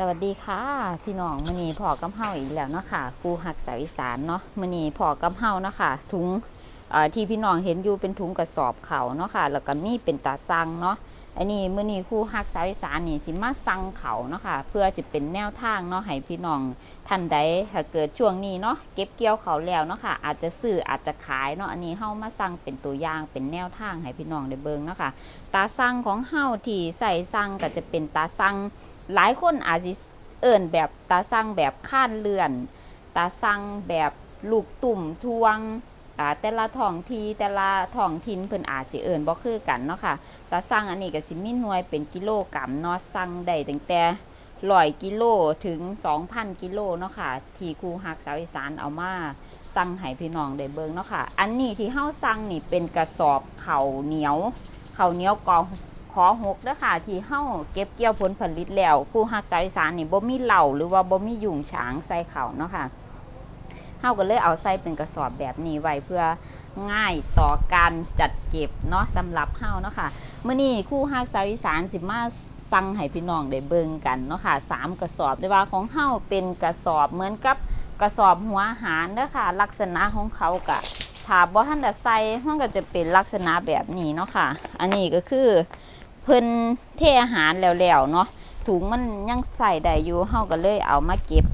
สวัสดีค่ะ พี่น้องมือนีพอกำเฮาอีกแล้วเนาะค่ะครูหักสาวอีสานเนาะมือนีพอกำเฮาเนาะค่ะถุงที่พี่น้องเห็นอยู่เป็นถุงกระสอบเขาเนาะค่ะแล้วก็มีเป็นตาซังเนาะอันนี้มือนีครูหักสาวอีสานนี่สิมาสั่งเขาเนาะค่ะเพื่อจะเป็นแนวทางเนาะให้พี่น้องท่านใดถ้าเกิดช่วงนี้เนาะเก็บเกี่ยวเขาแล้วเนาะค่ะอาจจะซื้ออาจจะขายเนาะอันนี้เฮามาสั่งเป็นตัวอย่างเป็นแนวทางให้พี่น้องได้เบิ่งเนาะค่ะตาสั่งของเฮาที่ใส่สั่งก็จะเป็นตาสั่ง หลายคนอาจสิเอิ่นแบบตาสั่งแบบข้านเลื่อน ตาสั่งแบบลูกตุ่มทวงอ่าแต่ละท้องทีแต่ละท้องถิ่นเพิ่นอาจสิเอิ่นบ่คือกันเนาะค่ะตาสั่งอันนี้ก็สิมีหน่วยเป็นกิโลกรัมเนาะสั่งได้ตั้งแต่ร้อยกิโลถึง 2,000 กิโลเนาะค่ะที่ครูฮักสาวอีสานเอามาสั่งให้พี่น้องได้เบิ่งเนาะค่ะ อันนี้ที่เฮาสั่งนี่เป็นกระสอบข้าวเหนียวข้าวเหนียวกอง อหกเด้อค่ะ ที่เฮาเก็บเกี่ยวผลผลิตแล้ว ผู้ฮักสาวอีสานนี่บ่มีเหล่าหรือว่าบ่มียุงฉางใส่เขาเนาะค่ะเฮาก็เลยเอาใส่เป็นกระสอบแบบนี้ไว้เพื่อง่ายต่อการจัดเก็บเนาะสำหรับเฮาเนาะค่ะเมื้อนี้ครู่ฮักสาวอีสานสิมาสั่งให้พี่น้องได้เบิ่งกันเนาะค่ะสามกระสอบได้ว่าของเฮาเป็นกระสอบเหมือนกับกระสอบหัวหารเด้อค่ะ ลักษณะของเขากะถ้าบ่ทันได้ใส่มันก็จะเป็นลักษณะแบบนี้เนาะค่ะ อันนี้ก็คือ เพิ่นเทอาหารแล้วๆเนาะถุงมันยังใส่ได้อยู่เฮาก็เลยเอามาเก็บ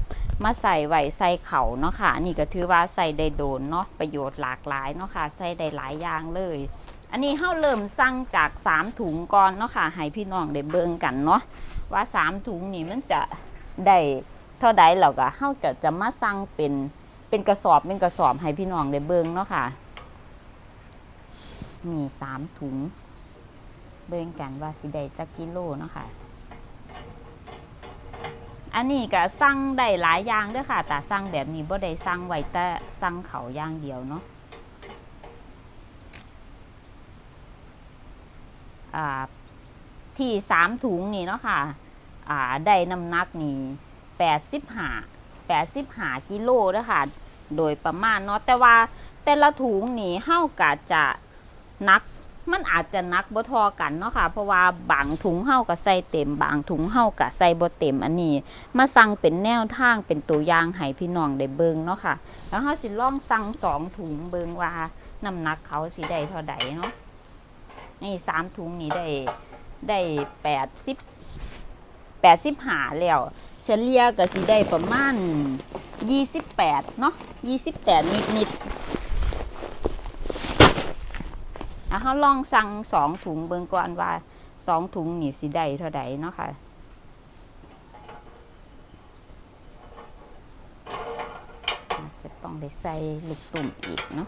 มาใส่ไว้ใส่เขาเนาะค่ะอันนี้ก็ถือว่าใส่ได้โดนเนาะประโยชน์หลากหลายเนาะค่ะใส่ได้หลายอย่างเลย อันนี้เฮาเริ่มสั่งจาก 3 ถุงก่อนเนาะค่ะให้พี่น้องได้เบิ่งกันเนาะว่า 3 ถุงนี่มันจะได้เท่าใดแล้วก็เฮาจะจะมาสั่งเป็นเป็นกระสอบเป็นกระสอบให้พี่น้องได้เบิ่งเนาะค่ะนี่สามถุง เบิ่งกันว่าสิได้จักกิโลเนาะค่ะ อันนี้ก็สั่งได้หลายอย่างด้วยค่ะ แต่สั่งแบบนี้บ่ได้สั่งไว้แต่สั่งเขาอย่างเดียวเนาะอ่าที่สามถุงนี่เนาะค่ะอ่าได้น้ำหนักนี่แปดสิบห้าแปดสิบห้ากิโลด้อค่ะ โดยประมาณเนาะแต่ว่าแต่ละถุงนี่เฮากะจะนัก มันอาจจะนักบ่ทอกันเนาะค่ะ เพราะว่าบางถุงเฮาก็ใส่เต็ม บางถุงเฮาก็ใส่บ่เต็มอันนี้ มาสั่งเป็นแนวทางเป็นตัวอย่างให้พี่น้องได้เบิ่งเนาะค่ะ แล้วเฮาสิลองสั่งสองถุงเบิ่งว่าน้ำหนักเขาสิได้เท่าใดเนาะนี่สามถุงนี่ได้ได้แปดสิบแปดสิบหาแล้วเฉลี่ยก็สิได้ประมาณยี่สิบแปดเนาะยี่สิบแปดนิด เขาลองสั่งสองถุงเบิ่งก่อนว่าสองถุงนี่สิได้เท่าใดเนาะค่ะจจะต้องได้ใส่ลูกตุ่มอีกเนาะ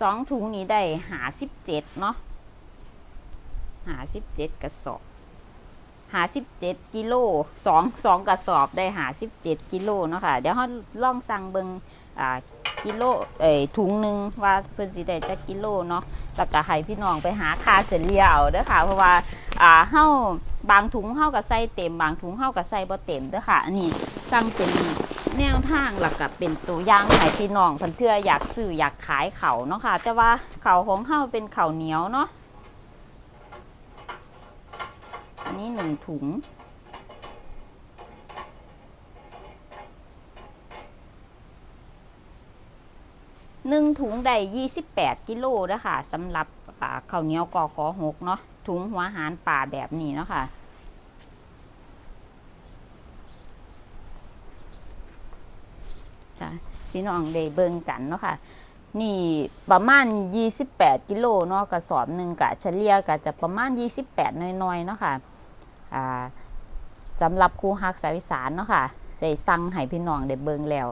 สองถุงนี้ได้หาสิบเจ็ดเนาะหาสิบเจ็ดกระสอบ หาสิบเจ็ดกิโลสองสองกระสอบได้หาสิบเจ็ดกิโลเนาะค่ะ เดี๋ยวเขาลองสั่งเบิงอ่ากิโลเอ้ยถุงหนึ่งว่าเพิ่นสิได้จักกิโลเนาะแล้วก็ให้พี่น้องไปหาคาเฉลี่ยเอาเด้อค่ะ เพราะว่าอ่าเฮาบางถุงเฮาก็ใส่เต็ม บางถุงเฮาก็ใส่บ่เต็มเด้อค่ะอันนี้สั่งเป็นแนวทางแล้วก็เป็นตัวอย่างให้พี่น้องเพิ่นเทื่ออยากซื้ออยากขายเขาเนาะค่ะ แต่ว่าเขาของเฮาเป็นเขาวเหนียวเนาะ อั นี้หนึ่งถุง หนึ่งถุงได้ยี่สิบแปดกิโลนะคะสำหรับอ่าข้าวเหนียวกอขอหกเนาะถุงหัวหารป่าแบบนี้เนาะค่ะจ้ะพี่น้องได้เบิ่งกันเนาะค่ะ นี่ประมาณ 28 กิโลเนาะกระสอบหนึ่งกะเฉลี่ยกะจะประมาณ 28น้อยๆเนาะค่ะอ่า สำหรับครูฮักสายวิสานเนาะค่ะได้สั่งให้พี่น้องได้เบิ่งแล้ว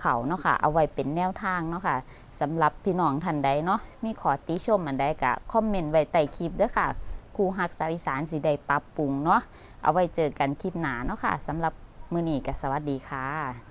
เขาเนาะค่ะ เอาไว้เป็นแนวทางเนาะค่ะสำหรับพี่น้องท่านใดเนาะ มีขอติชมอันใดกะคอมเมนต์ไว้ใต้คลิปเด้อค่ะ ครูฮักสายวิสานสิได้ปรับปรุงเนาะ เอาไว้เจอกันคลิปหนาเนาะค่ะสำหรับมื้อนี้ก็สวัสดีค่ะ